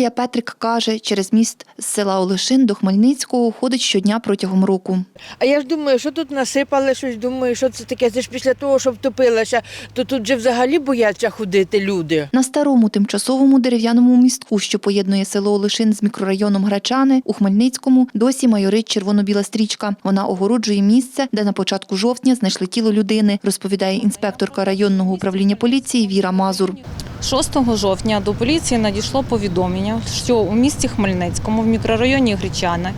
Віталія Петрик каже, через міст з села Олешин до Хмельницького ходить щодня протягом року. А я ж думаю, що тут насипали щось, думаю, що це таке. Це ж після того, що втопилося, то тут же взагалі бояться ходити люди. На старому тимчасовому дерев'яному містку, що поєднує село Олешин з мікрорайоном Гречани, у Хмельницькому досі майорить червоно-біла стрічка. Вона огороджує місце, де на початку жовтня знайшли тіло людини, розповідає інспекторка районного управління поліції Віра Мазур. 6 жовтня до поліції надійшло повідомлення, що у місті Хмельницькому в мікрорайоні Гречани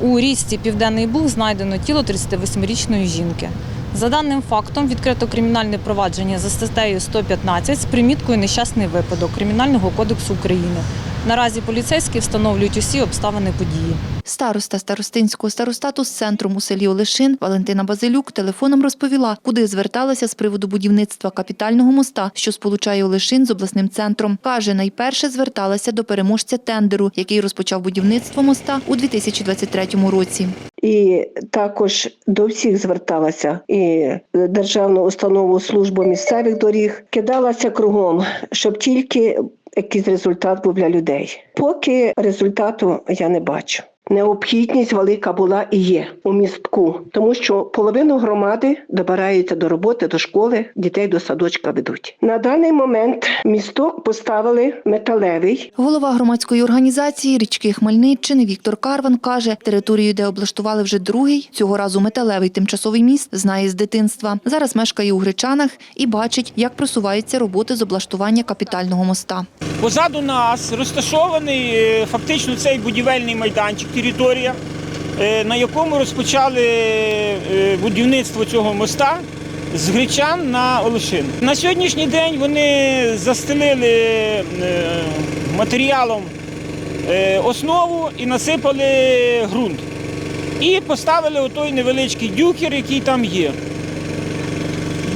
у річці Південний Буг знайдено тіло 38-річної жінки. За даним фактом відкрито кримінальне провадження за статтею 115 з приміткою нещасний випадок Кримінального кодексу України. Наразі поліцейські встановлюють усі обставини події. Староста старостинського старостату з центром у селі Олешин Валентина Базилюк телефоном розповіла, куди зверталася з приводу будівництва капітального моста, що сполучає Олешин з обласним центром. Каже, найперше зверталася до переможця тендеру, який розпочав будівництво моста у 2023 році. І також до всіх зверталася і державну установу службу місцевих доріг кидалася кругом, щоб тільки якийсь результат був для людей. Поки результату я не бачу. Необхідність велика була і є у містку, тому що половину громади добираються до роботи, до школи, дітей до садочка ведуть. На даний момент місток поставили металевий, Голова громадської організації річки Хмельниччини Віктор Карван каже, територію, де облаштували вже другий, цього разу металевий тимчасовий міст, знає з дитинства. Зараз мешкає у Гречанах і бачить, як просуваються роботи з облаштування капітального моста. Позаду нас розташований е, фактично цей будівельний майданчик, територія, е, на якому розпочали е, будівництво цього моста з Гречан на Олешин. На сьогоднішній день вони застелили матеріалом основу і насипали ґрунт. І поставили отой невеличкий дюкер, який там є.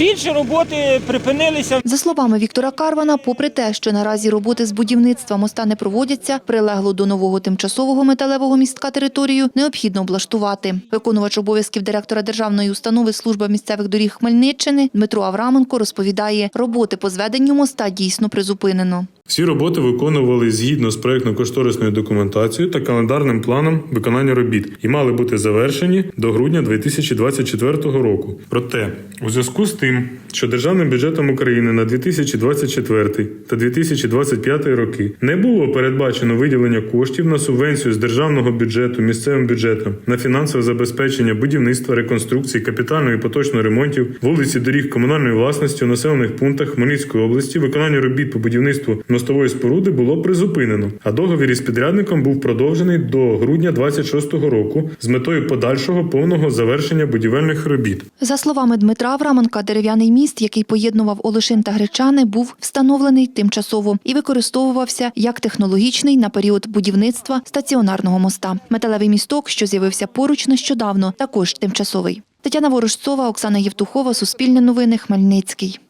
Більше роботи припинилися За словами Віктора Карвана, попри те, що наразі роботи з будівництва моста не проводяться, прилегло до нового тимчасового металевого містка територію необхідно облаштувати. Виконувач обов'язків директора державної установи служба місцевих доріг Хмельниччини Дмитро Авраменко розповідає, роботи по зведенню моста дійсно призупинено. Всі роботи виконували згідно з проектно-кошторисною документацією та календарним планом виконання робіт і мали бути завершені до грудня 2024 року. Проте, у зв'язку з тим, що державним бюджетом України на 2024 та 2025 роки не було передбачено виділення коштів на субвенцію з державного бюджету місцевим бюджетам на фінансове забезпечення будівництва, реконструкції, капітального і поточного ремонтів вулиці доріг комунальної власності у населених пунктах Хмельницької області, виконання робіт по будівництву мостової споруди було призупинено, а договір із підрядником був продовжений до грудня 26 року з метою подальшого повного завершення будівельних робіт. За словами Дмитра Авраменка, дерев'яний міст, який поєднував Олешин та Гречани, був встановлений тимчасово і використовувався як технологічний на період будівництва стаціонарного моста. Металевий місток, що з'явився поруч нещодавно, також тимчасовий. Тетяна Ворожцова, Оксана Євтухова, Суспільне новини, Хмельницький.